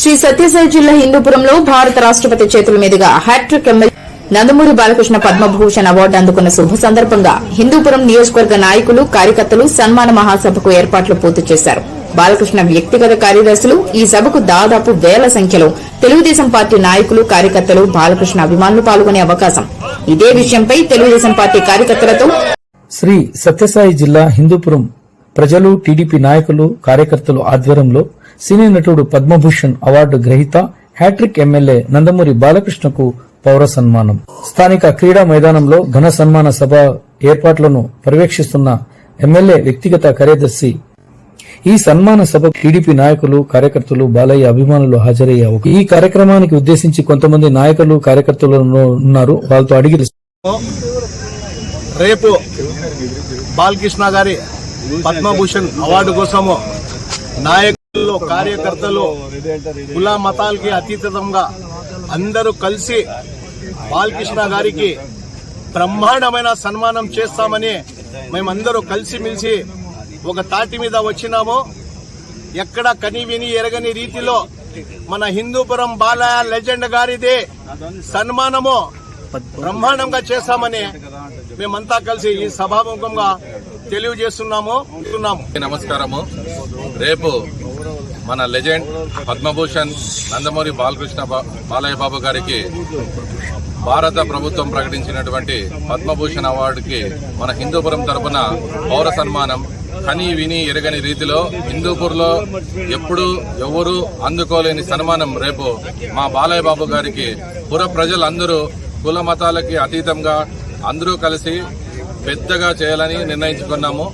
శ్రీ సత్యసాయి జిల్లా హిందూపురంలో భారత రాష్ట్రపతి చేతుల మీదుగా hat trick MLA Nandamuri Balakrishna Padma Bhushan award అందుకున్న శుభ సందర్భంగా హిందూపురం నియోజకవర్గ నాయకులు కార్యకర్తలు సన్మాన మహాసభకు ఏర్పాట్లు పూర్తి చేశారు. బాలకృష్ణ వ్యక్తిగత కార్యదర్శులు ఈ సభకు దాదాపు వేల సంఖ్యలో తెలుగుదేశం పార్టీ నాయకులు కార్యకర్తలు బాలకృష్ణ అభిమానులు పాల్గొనే అవకాశం. ఇదే విషయంపై తెలుగుదేశం పార్టీ కార్యకర్తలతో శ్రీ సత్యసాయి జిల్లా హిందూపురం ప్రజలు టీడీపీ నాయకులు కార్యకర్తలు ఆధ్వర్యంలో సినీ నటుడు పద్మభూషణ్ అవార్డు గ్రహీత హ్యాట్రిక్ ఎమ్మెల్యే నందమూరి బాలకృష్ణకు పౌర సన్మానం. స్థానిక క్రీడా మైదానంలో ఘన సన్మాన సభ ఏర్పాట్లను పర్యవేక్షిస్తున్న ఎమ్మెల్యే వ్యక్తిగత కార్యదర్శి. ఈ సన్మాన సభ టీడీపీ నాయకులు కార్యకర్తలు బాలయ్య అభిమానులు హాజరయ్యారు ఈ కార్యక్రమానికి ఉద్దేశించి కొంతమంది నాయకులు కార్యకర్తలు ఉన్నారు. వాళ్ళతో అడిగి రేపు బాలకృష్ణ గారి పద్మభూషణ్ అవార్డు కోసము నాయకులు కార్యకర్తలు కుల మతాలకి అతీతంగా అందరూ కలిసి బాలకృష్ణ గారికి బ్రహ్మాండమైన సన్మానం చేస్తామని మేమందరూ కలిసిమెలిసి ఒక తాటి మీద వచ్చినాము. ఎక్కడ కని విని ఎరగని రీతిలో మన హిందూపురం బాలయ్య లెజెండ్ గారిది సన్మానము బ్రహ్మాండంగా చేస్తామని మేమంతా కలిసి ఈ సభాముఖంగా తెలియజేస్తున్నాము నమస్కారము. రేపు మన లెజెండ్ పద్మభూషణ్ నందమూరి బాలకృష్ణ బా- బాలయ్య బాబు గారికి భారత ప్రభుత్వం ప్రకటించినటువంటి పద్మభూషణ్ అవార్డుకి మన హిందూపురం తరపున పౌర సన్మానం. కని విని ఎరగని రీతిలో హిందూపూర్లో ఎప్పుడు ఎవరు అందుకోలేని సన్మానం రేపు మా బాలయ్య బాబు గారికి. పుర ప్రజలందరూ కుల మతాలకి అతీతంగా అందరూ కలిసి పెద్దగా చేయాలని నిర్ణయించుకున్నాము.